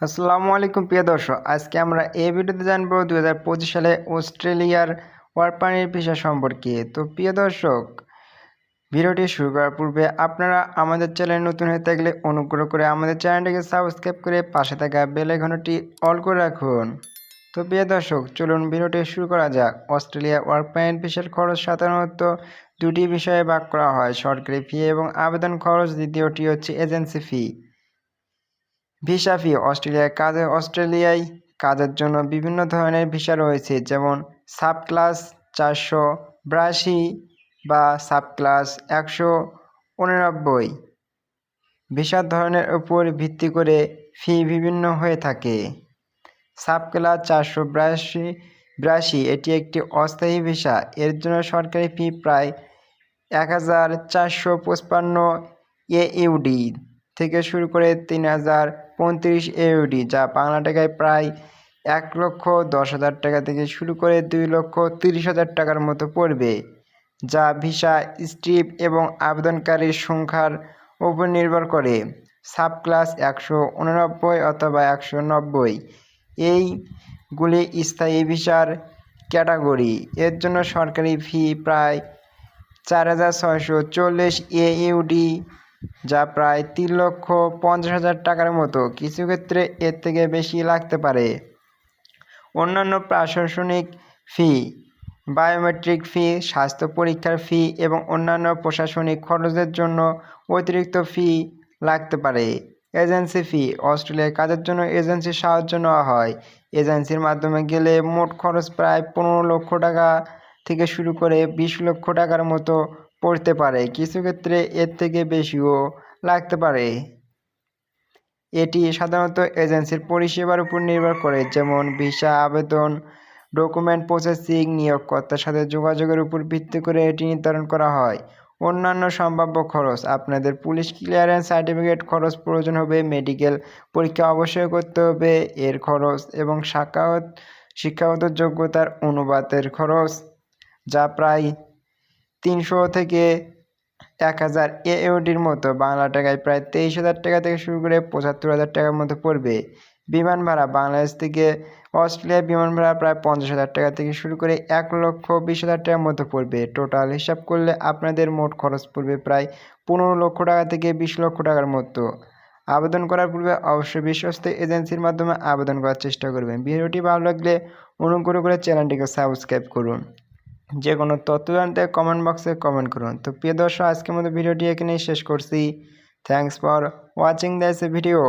আসসালামু আলাইকুম, প্রিয় দর্শক। আজকে আমরা এই ভিডিওতে জানব দু হাজার সালে অস্ট্রেলিয়ার ওয়ারপানির ভিসা সম্পর্কে। তো প্রিয় দর্শক, ভিডিওটি শুরু করার পূর্বে আপনারা আমাদের চ্যানেল নতুন হয়ে থাকলে অনুগ্রহ করে আমাদের চ্যানেলটিকে সাবস্ক্রাইব করে পাশে থাকা বেল আইকনটি অল করে রাখুন। তো প্রিয় দর্শক, চলুন ভিডিওটি শুরু করা যাক। অস্ট্রেলিয়া ওয়ার্ক পারমিট ভিসার খরচ সাধারণত দুটি বিষয়ে ভাগ করা হয়। সরকারি ফি এবং আবেদন খরচ, দ্বিতীয়টি হচ্ছে এজেন্সি ফি। ভিসা ফি, অস্ট্রেলিয়ায় কাজে, অস্ট্রেলিয়ায় কাজের জন্য বিভিন্ন ধরনের ভিসা রয়েছে, যেমন সাব ক্লাস চারশো বিরাশি বা সাব ক্লাস একশো উননব্বই। ভিসার ধরনের উপর ভিত্তি করে ফি বিভিন্ন হয়ে থাকে। সাব ক্লাস চারশো বিরাশি বিরাশি, এটি একটি অস্থায়ী ভিসা। এর জন্য সরকারি ফি প্রায় এক হাজার চারশো পঁচপান্ন এইউডি থেকে শুরু করে তিন হাজার পঁয়ত্রিশ এউডি যা বাংলা টাকায় প্রায় এক লক্ষ দশ হাজার টাকা থেকে শুরু করে দুই লক্ষ তিরিশ হাজার টাকার মতো পড়বে, যা ভিসা, স্ট্রিপ এবং আবেদনকারীর সংখ্যার উপর নির্ভর করে। সাব ক্লাস একশো উননব্বই অথবা একশো নব্বই। এইগুলি স্থায়ী ভিসার ক্যাটাগরি। এর জন্য সরকারি ফি প্রায় চার হাজার ছয়শো চল্লিশ এইউডি যা প্রায় তিন লক্ষ পঞ্চাশ হাজার টাকার মতো। কিছু ক্ষেত্রে এর থেকে বেশি লাগতে পারে। অন্যান্য প্রশাসনিক ফি, বায়োমেট্রিক ফি, স্বাস্থ্য পরীক্ষার ফি এবং অন্যান্য প্রশাসনিক খরচের জন্য অতিরিক্ত ফি লাগতে পারে। এজেন্সি ফি অস্ট্রেলিয়ায় কাজের জন্য এজেন্সির সাহায্য নেওয়া হয়। এজেন্সির মাধ্যমে গেলে মোট খরচ প্রায় পনেরো লক্ষ টাকা থেকে শুরু করে বিশ লক্ষ টাকার মতো পড়তে পারে। কিছু ক্ষেত্রে এর থেকে বেশিও লাগতে পারে। এটি সাধারণত এজেন্সির পরিষেবার উপর নির্ভর করে, যেমন ভিসা, আবেদন, ডকুমেন্ট প্রসেসিং, নিয়োগকর্তার সাথে যোগাযোগের উপর ভিত্তি করে এটি নির্ধারণ করা হয়। অন্যান্য সম্ভাব্য খরচ, আপনাদের পুলিশ ক্লিয়ারেন্স সার্টিফিকেট খরচ প্রয়োজন হবে, মেডিকেল পরীক্ষা অবশ্যই করতে হবে, এর খরচ এবং সাক্ষাৎ শিক্ষাগত যোগ্যতার অনুবাদের খরচ, যা প্রায় তিনশো থেকে এক হাজার এওডির মতো বাংলা টাকায় প্রায় তেইশ হাজার টাকা থেকে শুরু করে পঁচাত্তর হাজার টাকার মতো পড়বে। বিমান ভাড়া বাংলাদেশ থেকে অস্ট্রেলিয়া বিমান ভাড়া প্রায় পঞ্চাশ হাজার টাকা থেকে শুরু করে এক লক্ষ বিশ হাজার টাকার মতো পড়বে। টোটাল হিসাব করলে আপনাদের মোট খরচ পড়বে প্রায় পনেরো লক্ষ টাকা থেকে বিশ লক্ষ টাকার মতো। আবেদন করার পূর্বে অবশ্যই বিশ্বস্ত এজেন্সির মাধ্যমে আবেদন করার চেষ্টা করবেন। ভিডিওটি ভালো লাগলে অনুগ্রহ করে চ্যানেলটিকে সাবস্ক্রাইব করুন। যে কোনো তথ্য জানতে কমেন্ট বক্সে কমেন্ট করুন। তো প্রিয় দর্শক, আজকের মতো ভিডিওটি এখানেই শেষ করছি। Thanks for watching this video